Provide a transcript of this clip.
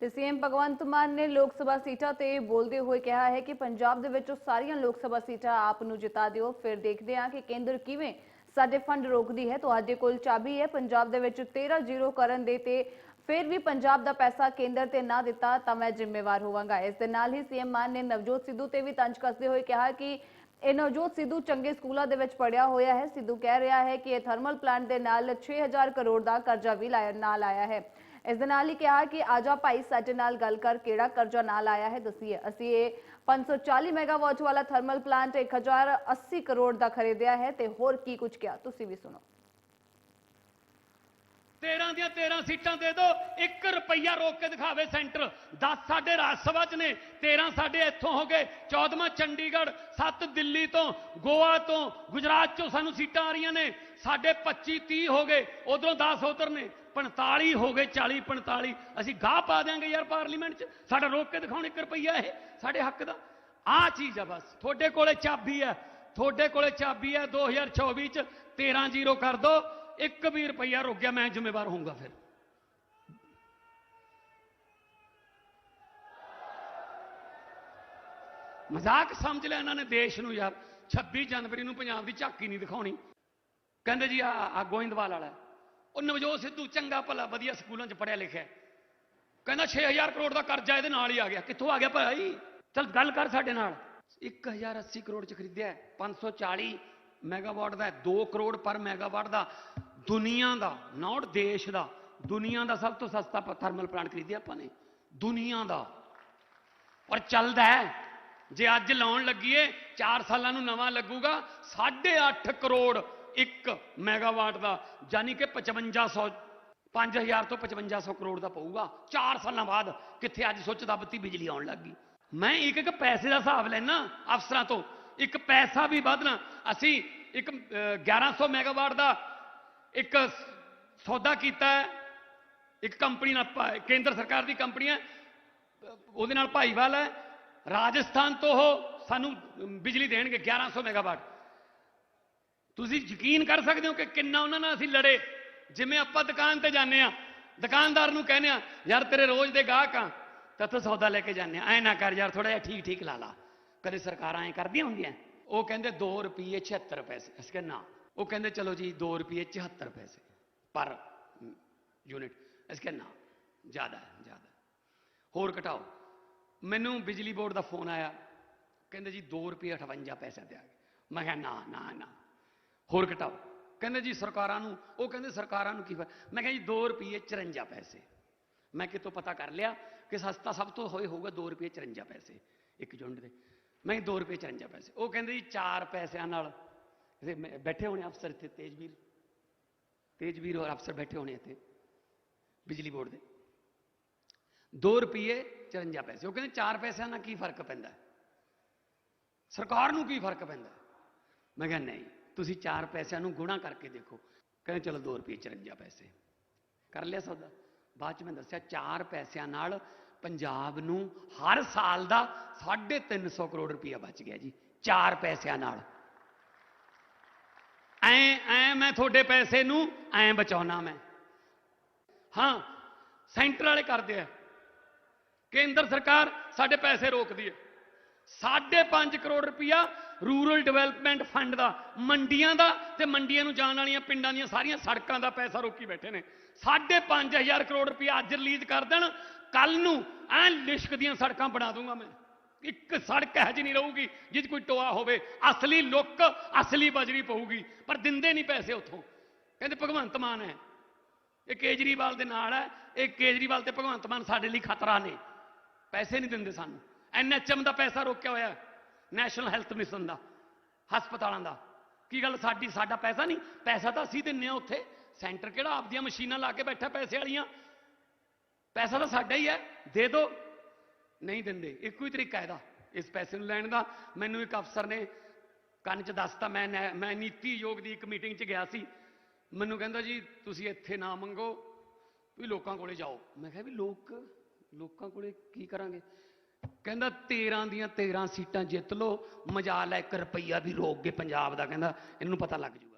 ਤੇ ਸੀਐਮ ਭਗਵੰਤ ਮਾਨ ਨੇ ਲੋਕ ਸਭਾ ਸੀਟਾਂ ਤੇ ਬੋਲਦੇ ਹੋਏ ਕਿਹਾ ਹੈ ਕਿ ਪੰਜਾਬ ਦੇ ਵਿੱਚ ਸਾਰੀਆਂ ਲੋਕ ਸਭਾ ਸੀਟਾਂ ਆਪ ਨੂੰ ਜਿਤਾ ਦਿਓ। ਫਿਰ ਦੇਖਦੇ ਹਾਂ ਕਿ ਕੇਂਦਰ ਕਿਵੇਂ ਸਾਡੇ ਫੰਡ ਰੋਕਦੀ ਹੈ। ਤੁਹਾਡੇ ਕੋਲ ਚਾਬੀ ਹੈ। ਪੰਜਾਬ ਦੇ ਵਿੱਚ 13 ਜ਼ੀਰੋ ਕਰਨ ਦੇ ਤੇ ਫਿਰ ਵੀ ਪੰਜਾਬ ਦਾ ਪੈਸਾ ਕੇਂਦਰ ਤੇ ਨਾ ਦਿੱਤਾ ਤਾਂ ਮੈਂ ਜ਼ਿੰਮੇਵਾਰ ਹੋਵਾਂਗਾ। ਇਸ ਦੇ ਨਾਲ ਹੀ ਸੀਐਮ ਮਾਨ ਨੇ ਨਵਜੋਤ ਸਿੱਧੂ ਤੇ ਵੀ ਤੰਜ ਕੱਸਦੇ ਹੋਏ ਕਿਹਾ ਕਿ ਇਹ ਨਵਜੋਤ ਸਿੱਧੂ ਚੰਗੇ ਸਕੂਲਾਂ ਦੇ ਵਿੱਚ ਪੜਿਆ ਹੋਇਆ ਹੈ। ਸਿੱਧੂ ਕਹਿ ਰਿਹਾ ਹੈ ਕਿ ਇਹ ਥਰਮਲ ਪਲਾਂਟ ਦੇ ਨਾਲ 6000 ਕਰੋੜ ਦਾ ਕਰਜ਼ਾ ਵੀ ਲਾਇਆ ਨਾਲ ਆਇਆ ਹੈ। ਇਸ ਦੇ ਨਾਲ ਹੀ ਕਿਹਾ ਕਿ ਆਜਾ ਭਾਈ, ਸਾਡੇ ਨਾਲ ਗੱਲ ਕਰ, ਕਿਹੜਾ ਕਰਜ਼ਾ ਨਾਲ ਆਇਆ ਹੈ, ਦਸੀਏ। ਅਸੀਂ ਇਹ 540 ਮੈਗਾਵਾਟ ਵਾਲਾ ਥਰਮਲ ਪਲਾਂਟ 1080 ਕਰੋੜ ਦਾ ਖਰੀਦਿਆ ਹੈ ਤੇ ਹੋਰ ਕੀ ਕੁਝ ਕਿਹਾ? ਤੁਸੀਂ ਵੀ ਸੁਣੋ। 13 ਦੀਆਂ 13 ਸੀਟਾਂ ਦੇ ਦਿਓ 1 ਰੁਪਈਆ ਰੋਕ ਕੇ ਦਿਖਾਵੇ ਸੈਂਟਰ। 10 ਸਾਡੇ ਰਾਜ ਸਭਾ 'ਚ ਨੇ 13 ਸਾਡੇ ਇੱਥੋਂ ਹੋ ਗਏ। 14ਵਾਂ ਚੰਡੀਗੜ੍ਹ 7 ਦਿੱਲੀ ਤੋਂ, ਗੋਆ ਤੋਂ, ਗੁਜਰਾਤ 'ਚੋਂ ਸਾਨੂੰ ਸੀਟਾਂ ਆ ਰਹੀਆਂ ਨੇ। ਸਾਡੇ 25 30 ਹੋ ਗਏ, ਉਧਰੋਂ 10 ਉਧਰ ਨੇ। 45 ਹੋ ਗਏ 40 45 ਅਸੀਂ ਗਾਹ ਪਾ ਦਿਆਂਗੇ ਯਾਰ ਪਾਰਲੀਮੈਂਟ 'ਚ। ਸਾਡਾ ਰੋਕ ਕੇ ਦਿਖਾਉਣ 1 ਰੁਪਈਆ ਇਹ, ਸਾਡੇ ਹੱਕ ਦਾ। ਆਹ ਚੀਜ਼ ਆ ਬਸ। ਤੁਹਾਡੇ ਕੋਲੇ ਚਾਬੀ ਹੈ ਤੁਹਾਡੇ ਕੋਲੇ ਚਾਬੀ ਹੈ 2024 'ਚ। 13 ਜ਼ੀਰੋ ਕਰ ਦੋ। ਇੱਕ ਵੀ ਰੁਪਈਆ ਰੁਕ ਗਿਆ, ਮੈਂ ਜ਼ਿੰਮੇਵਾਰ ਹੋਊਂਗਾ ਫਿਰ। ਮਜ਼ਾਕ ਸਮਝ ਲਿਆ ਇਹਨਾਂ ਨੇ ਦੇਸ਼ ਨੂੰ ਯਾਰ। 26 ਜਨਵਰੀ ਨੂੰ ਪੰਜਾਬ ਦੀ ਝਾਕੀ ਨਹੀਂ ਦਿਖਾਉਣੀ। ਕਹਿੰਦੇ ਜੀ ਆ ਆ ਗੋਇੰਦਵਾਲ ਵਾਲਾ। ਉਹ ਨਵਜੋਤ ਸਿੱਧੂ ਚੰਗਾ ਭਲਾ ਵਧੀਆ ਸਕੂਲਾਂ 'ਚ ਪੜਿਆ ਲਿਖਿਆ ਹੈ। ਕਹਿੰਦਾ 6000 ਕਰੋੜ ਦਾ ਕਰਜ਼ਾ ਇਹਦੇ ਨਾਲ ਹੀ ਆ ਗਿਆ। ਕਿੱਥੋਂ ਆ ਗਿਆ ਭਾਈ? ਚਲ ਗੱਲ ਕਰ ਸਾਡੇ ਨਾਲ। 1080 ਕਰੋੜ 'ਚ ਖਰੀਦਿਆ ਹੈ, 540 ਮੈਗਾਵਾਟ ਦਾ ਹੈ, 2 ਕਰੋੜ ਪਰ ਮੈਗਾਵਾਟ ਦਾ। ਦੁਨੀਆ ਦਾ ਨਾਟ ਦੇਸ਼ ਦਾ ਦੁਨੀਆ ਦਾ ਸਭ ਤੋਂ ਸਸਤਾ ਥਰਮਲ ਪਲਾਂਟ ਖਰੀਦਿਆ ਆਪਾਂ ਨੇ। ਦੁਨੀਆ ਦਾ। ਔਰ ਚੱਲਦਾ ਹੈ। ਜੇ ਅੱਜ ਲਾਉਣ ਲੱਗੀਏ 4 ਸਾਲਾਂ ਨੂੰ ਨਵਾਂ ਲੱਗੂਗਾ 8.5 ਕਰੋੜ 1 ਮੈਗਾਵਾਟ ਦਾ ਯਾਨੀ ਕਿ 5500 5000 ਤੋਂ 5500 ਕਰੋੜ ਦਾ ਪਊਗਾ। 4 ਸਾਲਾਂ ਬਾਅਦ ਕਿੱਥੇ ਅੱਜ ਸੁੱਚ ਦੱਬਤੀ ਬਿਜਲੀ ਆਉਣ ਲੱਗੀ ਮੈਂ ਇੱਕ ਇੱਕ ਪੈਸੇ ਦਾ ਹਿਸਾਬ ਲੈਣਾ ਅਫਸਰਾਂ ਤੋਂ। ਇੱਕ ਪੈਸਾ ਵੀ ਵਧਣਾ। ਅਸੀਂ ਇੱਕ ਅਹ, 1100 ਮੈਗਾਵਾਟ ਦਾ ਇੱਕ ਸੌਦਾ ਕੀਤਾ ਹੈ। ਇੱਕ ਕੰਪਨੀ ਨਾਲ ਕੇਂਦਰ ਸਰਕਾਰ ਦੀ ਕੰਪਨੀ ਹੈ। ਉਹਦੇ ਨਾਲ ਭਾਈਵਾਲ ਹੈ। ਰਾਜਸਥਾਨ ਤੋਂ ਉਹ ਸਾਨੂੰ ਬਿਜਲੀ ਦੇਣਗੇ 1100 ਮੈਗਾਵਾਟ। ਤੁਸੀਂ ਯਕੀਨ ਕਰ ਸਕਦੇ ਹੋ ਕਿ ਕਿੰਨਾ ਉਹਨਾਂ ਨਾਲ ਅਸੀਂ ਲੜੇ? ਜਿਵੇਂ ਆਪਾਂ ਦੁਕਾਨ ਤੇ ਜਾਂਦੇ ਆ ਦੁਕਾਨਦਾਰ ਨੂੰ ਕਹਿੰਦੇ ਆ ਯਾਰ ਤੇਰੇ ਰੋਜ਼ ਦੇ ਗਾਹਕ ਆ ਤਾਂ ਸੌਦਾ ਲੈ ਕੇ ਜਾਂਦੇ ਆ ਐ ਨਾ ਕਰ, ਯਾਰ ਥੋੜਾ ਜਿਹਾ ਠੀਕ ਠੀਕ ਲਾ ਲਾ। ਕਦੇ ਸਰਕਾਰਾਂ ਐ ਕਰਦੀਆਂ ਹੁੰਦੀਆਂ। ਉਹ ਕਹਿੰਦੇ 2 ਰੁਪਏ 76 ਪੈਸੇ। ਅਸੀਂ ਕਹਿੰਦੇ ਨਾ। ਉਹ ਕਹਿੰਦੇ, ਚਲੋ ਜੀ 2 ਰੁਪਏ 74 ਪੈਸੇ ਪਰ ਯੂਨਿਟ। ਅਸੀਂ ਕਹਿੰਦੇ ਨਾ, ਜ਼ਿਆਦਾ ਹੈ, ਜ਼ਿਆਦਾ ਹੋਰ ਘਟਾਓ। ਮੈਨੂੰ ਬਿਜਲੀ ਬੋਰਡ ਦਾ ਫੋਨ ਆਇਆ। ਕਹਿੰਦੇ ਜੀ 2 ਰੁਪਏ 58 ਪੈਸੇ ਦਿਆਂਗੇ ਮੈਂ ਕਿਹਾ, ਨਾ ਨਾ ਨਾ। ਹੋਰ ਘਟਾਓ। ਕਹਿੰਦੇ ਜੀ ਸਰਕਾਰਾਂ ਨੂੰ, ਉਹ ਕਹਿੰਦੇ ਸਰਕਾਰਾਂ ਨੂੰ ਕੀ ਫ਼ਰਕ ਮੈਂ ਕਿਹਾ ਜੀ 2 ਰੁਪਏ 54 ਪੈਸੇ। ਮੈਂ ਕਿਤੋਂ ਪਤਾ ਕਰ ਲਿਆ ਕਿ ਸਸਤਾ ਸਭ ਤੋਂ ਹੋਏ ਹੋਊਗਾ 2 ਰੁਪਏ 54 ਪੈਸੇ, ਇੱਕ ਯੂਨਿਟ ਦੇ। ਮੈਂ 2 ਰੁਪਏ 54 ਪੈਸੇ। ਉਹ ਕਹਿੰਦੇ ਜੀ 4 ਪੈਸਿਆਂ ਨਾਲ। ਮੈਂ- ਬੈਠੇ ਹੋਣੇ ਅਫਸਰ ਇੱਥੇ, ਤੇਜਵੀਰ। ਤੇਜਵੀਰ ਔਰ ਅਫਸਰ ਬੈਠੇ ਹੋਣੇ ਇੱਥੇ, ਬਿਜਲੀ ਬੋਰਡ ਦੇ। 2 ਰੁਪਏ 54 ਪੈਸੇ। ਉਹ ਕਹਿੰਦੇ 4 ਪੈਸਿਆਂ ਨਾਲ ਕੀ ਫ਼ਰਕ ਪੈਂਦਾ? ਸਰਕਾਰ ਨੂੰ ਕੀ ਫ਼ਰਕ ਪੈਂਦਾ? ਮੈਂ ਕਿਹਾ ਨਹੀਂ। ਤੁਸੀਂ 4 ਪੈਸਿਆਂ ਨੂੰ ਗੁਣਾ ਕਰਕੇ ਦੇਖੋ। ਕਹਿੰਦੇ, ਚਲੋ 2 ਰੁਪਏ 54 ਪੈਸੇ। ਕਰ ਲਿਆ ਸੌਦਾ। ਬਾਅਦ ਚ ਮੈਂ ਦੱਸਿਆ 4 ਪੈਸਿਆਂ ਨਾਲ ਪੰਜਾਬ ਨੂੰ ਹਰ ਸਾਲ ਦਾ 350 ਕਰੋੜ ਰੁਪਇਆ ਬਚ ਗਿਆ ਜੀ 4 ਪੈਸਿਆਂ ਨਾਲ। ਐ ਐ ਮੈਂ ਤੁਹਾਡੇ ਪੈਸੇ ਨੂੰ ਐ ਬਚਾਉਣਾ ਮੈਂ। ਹਾਂ, ਸੈਂਟਰ ਵਾਲੇ ਕਰਦੇ ਆ। ਕੇਂਦਰ ਸਰਕਾਰ ਸਾਡੇ ਪੈਸੇ ਰੋਕਦੀ ਹੈ। 5.5 ਕਰੋੜ ਰੁਪਇਆ ਰੂਰਲ ਡਿਵੈਲਪਮੈਂਟ ਫੰਡ ਦਾ, ਮੰਡੀਆਂ ਦਾ ਤੇ ਮੰਡੀਆਂ ਨੂੰ ਜਾਣ ਵਾਲੀਆਂ ਪਿੰਡਾਂ ਦੀਆਂ ਸਾਰੀਆਂ ਸੜਕਾਂ ਦਾ ਪੈਸਾ ਰੋਕੀ ਬੈਠੇ ਨੇ। 5.5000 ਕਰੋੜ ਰੁਪਇਆ ਅੱਜ ਰਿਲੀਜ਼ ਕਰ ਦੇਣ, ਕੱਲ ਨੂੰ ਐ ਲਿਸ਼ਕ ਦੀਆਂ ਸੜਕਾਂ ਬਣਾ ਦੂੰਗਾ ਮੈਂ। ਇੱਕ ਸੜਕ ਇਹੋ ਜਿਹੀ ਨਹੀਂ ਰਹੂਗੀ ਜਿਹ 'ਚ ਕੋਈ ਟੋਆ ਹੋਵੇ। ਅਸਲੀ ਲੁੱਕ, ਅਸਲੀ ਬਜਰੀ ਪਊਗੀ, ਪਰ ਦਿੰਦੇ ਨਹੀਂ ਪੈਸੇ ਉੱਥੋਂ। ਕਹਿੰਦੇ ਭਗਵੰਤ ਮਾਨ ਹੈ। ਇਹ ਕੇਜਰੀਵਾਲ ਦੇ ਨਾਲ ਹੈ। ਇਹ ਕੇਜਰੀਵਾਲ ਤੇ ਭਗਵੰਤ ਮਾਨ ਸਾਡੇ ਲਈ ਖਤਰਾ ਨੇ। ਪੈਸੇ ਨਹੀਂ ਦਿੰਦੇ ਸਾਨੂੰ। ਐਨਐਚਐਮ ਦਾ ਪੈਸਾ ਰੋਕਿਆ ਹੋਇਆ ਨੈਸ਼ਨਲ ਹੈਲਥ ਮਿਸ਼ਨ ਦਾ, ਹਸਪਤਾਲਾਂ ਦਾ। ਕੀ ਗੱਲ ਸਾਡੀ, ਸਾਡਾ ਪੈਸਾ ਨਹੀਂ? ਪੈਸਾ ਤਾਂ ਅਸੀਂ ਦਿੰਨੇ ਆ ਉੱਥੇ। ਸੈਂਟਰ ਕਿਹੜਾ ਆਪਦੀਆਂ ਮਸ਼ੀਨਾਂ ਲਾ ਕੇ ਬੈਠਾ ਪੈਸੇ ਵਾਲੀਆਂ? ਪੈਸਾ ਤਾਂ ਸਾਡਾ ਹੀ ਹੈ, ਦੇ ਦਿਓ ਨਹੀਂ ਦਿੰਦੇ, ਇੱਕੋ ਹੀ ਤਰੀਕਾ ਇਹਦਾ, ਇਸ ਪੈਸੇ ਨੂੰ ਲੈਣ ਦਾ। ਮੈਨੂੰ ਇੱਕ ਅਫਸਰ ਨੇ ਕੰਨ 'ਚ ਦੱਸਤਾ, ਮੈਂ ਨੈ- ਮੈਂ ਨੀਤੀ ਯੋਗ ਦੀ ਇੱਕ ਮੀਟਿੰਗ 'ਚ ਗਿਆ ਸੀ। ਮੈਨੂੰ ਕਹਿੰਦਾ ਜੀ, ਤੁਸੀਂ ਇੱਥੇ ਨਾ ਮੰਗੋ, ਵੀ ਲੋਕਾਂ ਕੋਲੇ ਜਾਓ। ਮੈਂ ਕਿਹਾ ਵੀ ਲੋਕ, ਲੋਕਾਂ ਕੋਲੇ ਕੀ ਕਰਾਂਗੇ? ਕਹਿੰਦਾ 13 ਦੀਆਂ 13 ਸੀਟਾਂ ਜਿੱਤ ਲਓ, ਮਜ਼ਾ ਲੈ 1 ਰੁਪਈਆ ਵੀ ਰੋਕ ਕੇ ਪੰਜਾਬ ਦਾ, ਕਹਿੰਦਾ ਇਹਨੂੰ ਪਤਾ ਲੱਗ ਜੂਗਾ।